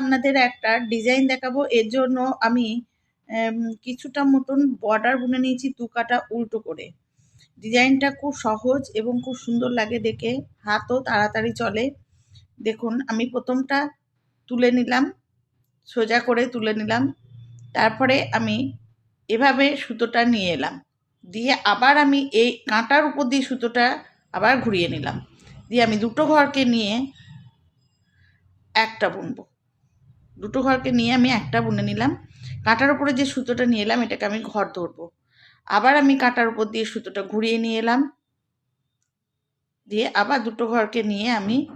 আপনাদের একটা ডিজাইন দেখাবো। এর জন্য আমি কিছুটা মতন বর্ডার বুনে নিয়েছি দু কাটা উল্টো করে। ডিজাইনটা খুব সহজ এবং খুব সুন্দর লাগে দেখে। হাতও তাড়াতাড়ি চলে। দেখুন, আমি প্রথমটা তুলে নিলাম, সোজা করে তুলে নিলাম। তারপরে আমি এভাবে সুতোটা নিয়ে এলাম। দিয়ে আবার আমি এই কাঁটার উপর দিয়ে সুতোটা আবার ঘুরিয়ে নিলাম। দিয়ে আমি দুটো ঘরকে নিয়ে একটা বুনবো। দুটো ঘরকে নিয়ে আমি একটা বুনে নিলাম। কাঁটার উপরে যে সুতোটা নিয়ে এলাম, এটাকে আমি ঘর ধরবো। আবার আমি কাঁটার উপর দিয়ে সুতোটা ঘুরিয়ে নিয়ে এলাম। দিয়ে আবার দুটো ঘরকে নিয়ে আমি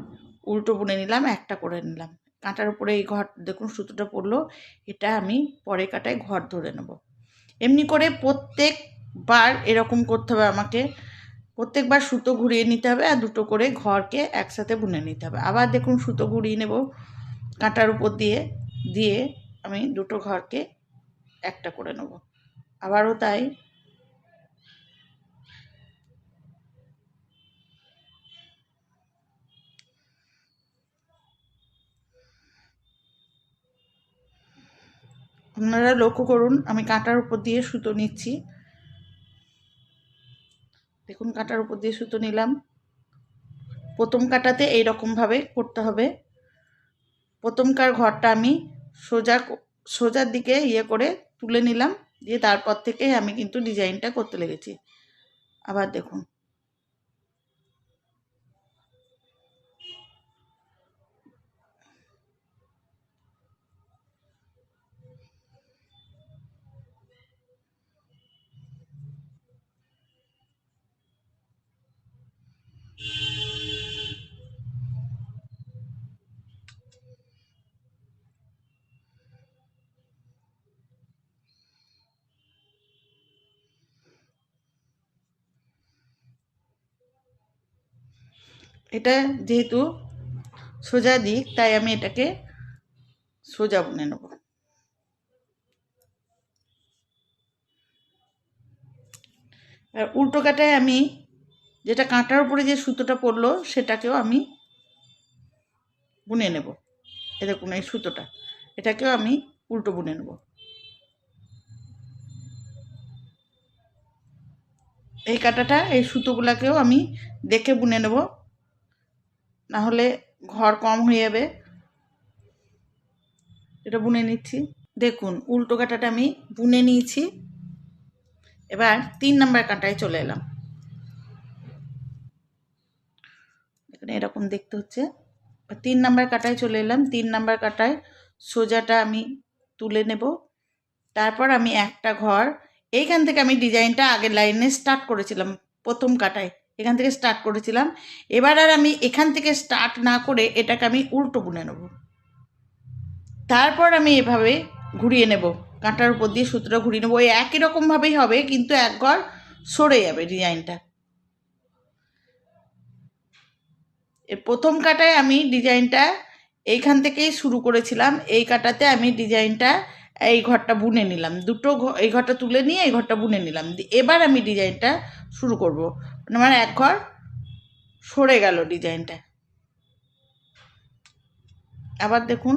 উল্টো বুনে নিলাম, একটা করে নিলাম। কাঁটার উপরে এই ঘর, দেখুন সুতোটা পড়ল, এটা আমি পরে কাটায় ঘর ধরে নেব। এমনি করে প্রত্যেকবার এরকম করতে হবে আমাকে। প্রত্যেকবার সুতো ঘুরিয়ে নিতে হবে আর দুটো করে ঘরকে একসাথে বুনে নিতে হবে। আবার দেখুন সুতো ঘুরিয়ে নেব। কাঁটার উপর দিয়ে দিয়ে আমি দুটো ঘরকে একটা করে নেব। আবারও তাই। আপনারা লক্ষ্য করুন, আমি কাঁটার উপর দিয়ে সুতো নিচ্ছি। দেখুন, কাঁটার উপর দিয়ে সুতো নিলাম। প্রথম কাটাতে এইরকমভাবে করতে হবে। প্রথমকার ঘরটা আমি সোজা সোজার দিকে ইয়ে করে তুলে নিলাম। দিয়ে তারপর থেকে আমি কিন্তু ডিজাইনটা করতে লেগেছি। আবার দেখুন। এটা যেহেতু সোজা দিক, তাই আমি এটাকে সোজা বুনে নেব। আর উল্টো কাটায় আমি যেটা কাঁটার উপরে যে সুতোটা পড়ল, সেটাকেও আমি বুনে নেব। এ দেখুন, এই সুতোটা। এটাকেও আমি উল্টো বুনে নেব। এই কাঁটাটা, এই সুতোগুলাকেও আমি দেখে বুনে নেব। না হলে ঘর কম হয়ে যাবে। এটা বুনে নিচ্ছি। দেখুন, উল্টো কাঁটাটা আমি বুনে নিয়েছি। এবার তিন নাম্বার কাঁটায় চলে এলাম। এখানে এরকম দেখতে হচ্ছে। তিন নাম্বার কাটায় চলে এলাম। তিন নাম্বার কাটায় সোজাটা আমি তুলে নেব। তারপর আমি একটা ঘর। এইখান থেকে আমি ডিজাইনটা আগের লাইনে স্টার্ট করেছিলাম প্রথম কাটায়। এখান থেকে স্টার্ট করেছিলাম। এবার আর আমি এখান থেকে স্টার্ট না করে এটাকে আমি উল্টো বুনে নেব। তারপর আমি এভাবে ঘুরিয়ে নেব। কাঁটার উপর দিয়ে সুতোটা ঘুরিয়ে নেব। ওই একই রকমভাবেই হবে, কিন্তু এক ঘর সরে যাবে ডিজাইনটা। প্রথম কাটায় আমি ডিজাইনটা এইখান থেকেই শুরু করেছিলাম। এই কাটাতে আমি ডিজাইনটা এই ঘরটা বুনে নিলাম। দুটো এই ঘরটা তুলে নিয়ে এই ঘরটা বুনে নিলাম। এবার আমি ডিজাইনটা শুরু করব। মানে এক ঘর সরে গেল ডিজাইনটা আবার দেখুন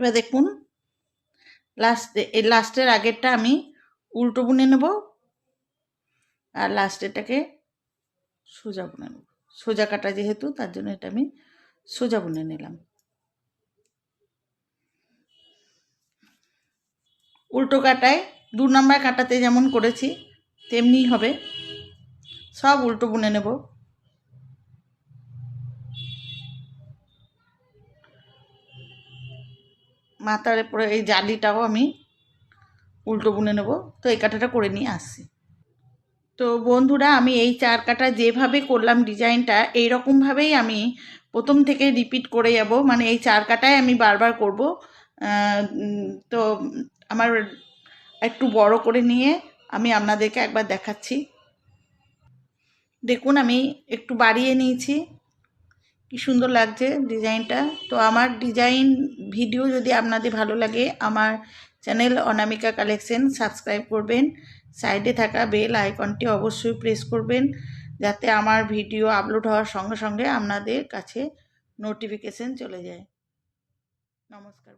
এবার দেখুন লাস্টে এই লাস্টের আগেরটা আমি উল্টো বুনে নেব আর লাস্টেরটাকে সোজা বুনে নেব। সোজা কাটা যেহেতু, তার জন্য এটা আমি সোজা বুনে নিলাম। উল্টো কাটায়, দু নম্বর কাটাতে যেমন করেছি, তেমনিই হবে। সব উল্টো বুনে নেব। মাথার উপরে এই জালিটাও আমি উল্টো বুনে নেব। তো এই কাটাটা করে নিয়ে আসছি। তো বন্ধুরা, আমি এই চার কাটা যেভাবে করলাম ডিজাইনটা এই রকমভাবেই আমি প্রথম থেকে রিপিট করে যাব। মানে এই চার কাটায় আমি বারবার করব। তো আমার একটু বড় করে নিয়ে আমি আপনাদেরকে একবার দেখাচ্ছি। দেখুন, আমি একটু বাড়িয়ে নিয়েছি। কি সুন্দর লাগছে ডিজাইনটা। তো আমার ডিজাইন ভিডিও যদি আপনাদের ভালো লাগে, আমার চ্যানেল অনামিকা কালেকশন সাবস্ক্রাইব করবেন। সাইডে থাকা বেল আইকনটি অবশ্যই প্রেস করবেন, যাতে আমার ভিডিও আপলোড হওয়ার সঙ্গে সঙ্গে আপনাদের কাছে নোটিফিকেশন চলে যায়। নমস্কার